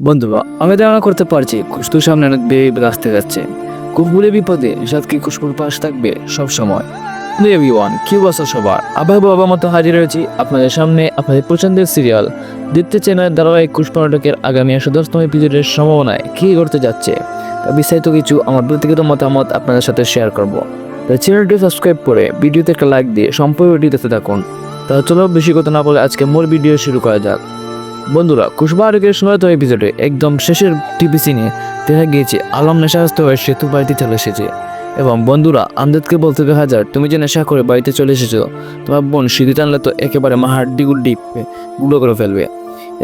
বন্ধুরা আমি ধারণা করতে পারছি খুশতুর সামনে অনেক বেবি আসতে যাচ্ছে। কুকুরে বিপদে সাথে খুশকুর পাশ থাকবে সব সময়। এভরিওয়ান কি বসা সবার? আবার বাবা মতো হাজির হয়েছি আপনাদের সামনে আপনাদের পছন্দের সিরিয়াল। দ্বিতীয় চ্যানেলের ধারাবাহিক কুশ নাটকের আগামী একশো দশতম এপিসোডের সম্ভাবনায় কী করতে যাচ্ছে। তা বিস্তারিত কিছু আমার ব্যক্তিগত মতামত আপনাদের সাথে শেয়ার করব। তাই চ্যানেলটি সাবস্ক্রাইব করে ভিডিওতে একটা লাইক দিয়ে সম্পূর্ণ ভিডিও দেখতে থাকুন। তা চলো বেশি কথা না বলে আজকে মূল ভিডিও শুরু করা যাক। বন্ধুরা, কুশবা কুশবাহারকের শোনাত এপিসোডে একদম শেষের টিভি সিনে দেখা গিয়েছে। আলম নেশাগ্রস্ত হয়ে সেতু বাড়িতে চলে এসেছে। এবং বন্ধুরা আমজাদকে বলতে দেখা যায় তুমি যে নেশা করে বাড়িতে চলে এসেছ, তোমার বোন সিঁড়ি টানলে তো একেবারে মা হাড্ডি গুড্ডি গুলো করে ফেলবে।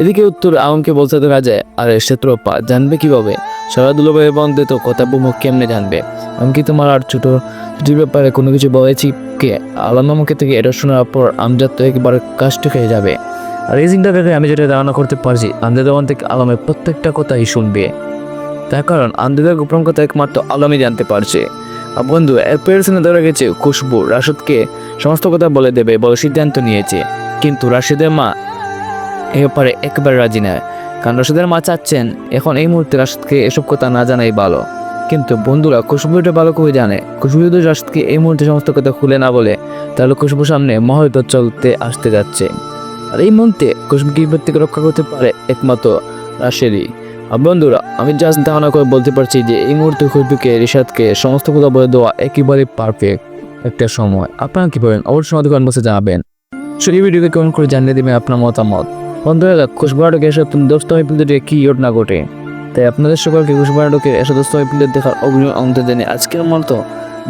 এদিকে উত্তর আলমকে বলতে দেখা যায় আরে সেতুরপ্পা, জানবে কীভাবে? সারা দুলোভাই বন্ধে তো কথা মুখ কেমনে জানবে? আমি কি তোমার আর ছোট ছুটির ব্যাপারে কোনো কিছু বলেছি কে? আলম আমাকে থেকে এটা শোনার পর আমজাদ তো একেবারে কাষ্ট খেয়ে যাবে। এই চিন্তা আমি যেটা ধারণা করতে পারছি আমার থেকে আলমের প্রত্যেকটা কথাই শুনবে। তার কারণ আমজাদের গোপন কথা একমাত্র আলমই জানতে পারছে। বন্ধু এরপরের সিনে ধরা গেছে খুশবু, রাশিদকে সমস্ত কথা বলে দেবে বলে সিদ্ধান্ত নিয়েছে। কিন্তু রাশিদের মা এ ব্যাপারে একেবারে রাজি নয়। কারণ রাশিদের মা চাচ্ছেন, এখন এই মুহূর্তে রাশিদকে এসব কথা না জানাই ভালো। কিন্তু বন্ধুরা, খুশবু এটা ভালো করে জানে। খুশবু যদি রাশিদকে এই মুহূর্তে সমস্ত কথা খুলে না বলে, তাহলে খুশবুর সামনে মহয়ত চলতে আসতে যাচ্ছে। আর এই মুহূর্তে বিপদ থেকে রক্ষা করতে পারে একমাত্র রাশেরই বন্ধুরা, আমি জাস্ট ধারণা করে বলতে পারছি যে এই মুহূর্তে খুশবুকে রিশাদকে সমস্ত কথা বলে দেওয়া একেবারে পারফেক্ট একটা সময়। আপনারা কি বলেন অবশ্যই আমাদের কমেন্ট বক্সে জানাবেন। সেই ভিডিওকে কমেন্ট করে জানিয়ে দেবেন আপনার মতামত? বন্ধুরা খুশবু নাটকে এসব তুমি দশতম এপিসোডে কি ঘটনা ঘটে? তাই আপনাদের সকলকে খুশবু নাটকে এসে দশতম এপিসোড দেখার অগ্নি অন্ত জেনে আজকের মতো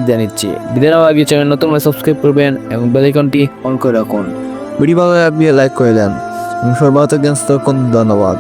জানিচ্ছি। বিদায় আগে চ্যানেল নতুন সাবস্ক্রাইব করবেন এবং বেলাইকনটি অন করে রাখুন। ভিডিও ভালো লাগলে লাইক করে দেন। এবং সর্বাধিক ধন্যবাদ।